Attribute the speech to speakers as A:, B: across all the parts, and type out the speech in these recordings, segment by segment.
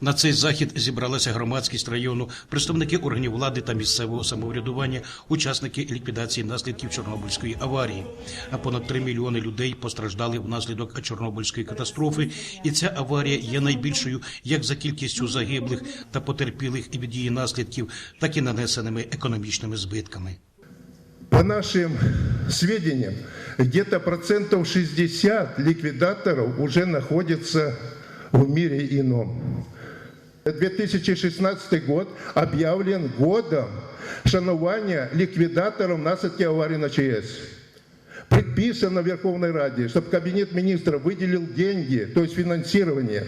A: На цей захід зібралася громадськість району, представники органів влади та місцевого самоврядування, учасники ліквідації наслідків Чорнобильської аварії. А понад 3 мільйони людей постраждали внаслідок Чорнобильської катастрофи. І ця аварія є найбільшою як за кількістю загиблих та потерпілих від її наслідків, так і нанесеними економічними збитками.
B: По нашим сведениям, где-то процентов 60 ликвидаторов уже находятся в мире ином. 2016 год объявлен годом шанования ликвидаторов наследки аварии на ЧАЭС. Предписано в Верховной Раде, чтобы Кабинет министров выделил деньги, то есть финансирование.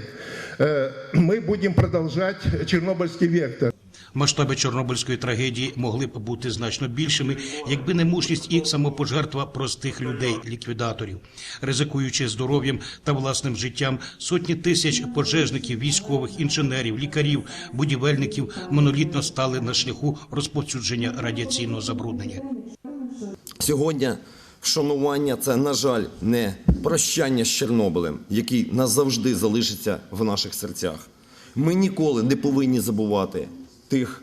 B: Э, Мы будем продолжать Чернобыльский вектор.
A: Масштаби Чорнобильської трагедії могли б бути значно більшими, якби не мужність і самопожертва простих людей, ліквідаторів. Ризикуючи здоров'ям та власним життям, сотні тисяч пожежників, військових, інженерів, лікарів, будівельників монолітно стали на шляху розповсюдження радіаційного забруднення.
C: Сьогодні вшанування це, на жаль, не прощання з Чорнобилем, який назавжди залишиться в наших серцях. Ми ніколи не повинні забувати тих,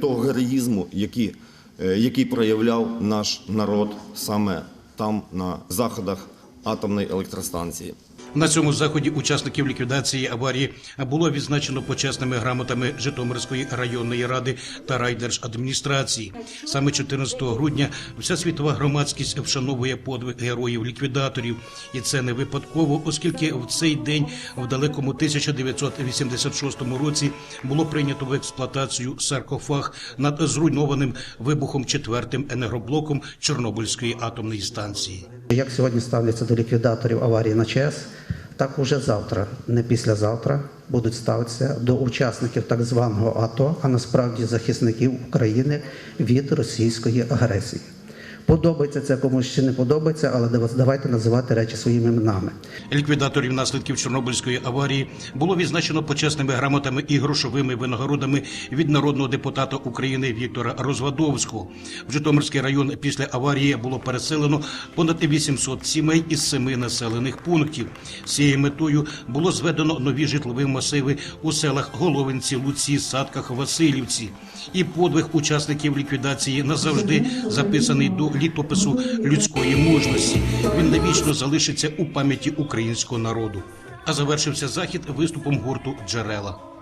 C: того героїзму, який, е, який проявляв наш народ саме там, на заходах атомної електростанції.
A: На цьому заході учасників ліквідації аварії було відзначено почесними грамотами Житомирської районної ради та райдержадміністрації. Саме 14 грудня вся світова громадськість вшановує подвиг героїв-ліквідаторів, і це не випадково, оскільки в цей день, в далекому 1986 році, було прийнято в експлуатацію саркофаг над зруйнованим вибухом четвертим енергоблоком Чорнобильської атомної станції.
D: Як сьогодні ставляться до ліквідаторів аварії на ЧАЕС, так уже завтра, не післязавтра, будуть ставитися до учасників так званого АТО, а насправді захисників України від російської агресії. Подобається це комусь чи не подобається, але давайте називати речі своїми іменами.
A: Ліквідаторів наслідків Чорнобильської аварії було відзначено почесними грамотами і грошовими винагородами від народного депутата України Віктора Розвадовського. В Житомирський район після аварії було переселено понад 800 сімей із семи населених пунктів. З цією метою було зведено нові житлові масиви у селах Головинці, Луці, Садках, Васильівці. І подвиг учасників ліквідації назавжди записаний до літопису людської мужності. Він навічно залишиться у пам'яті українського народу. А завершився захід виступом гурту Джерела.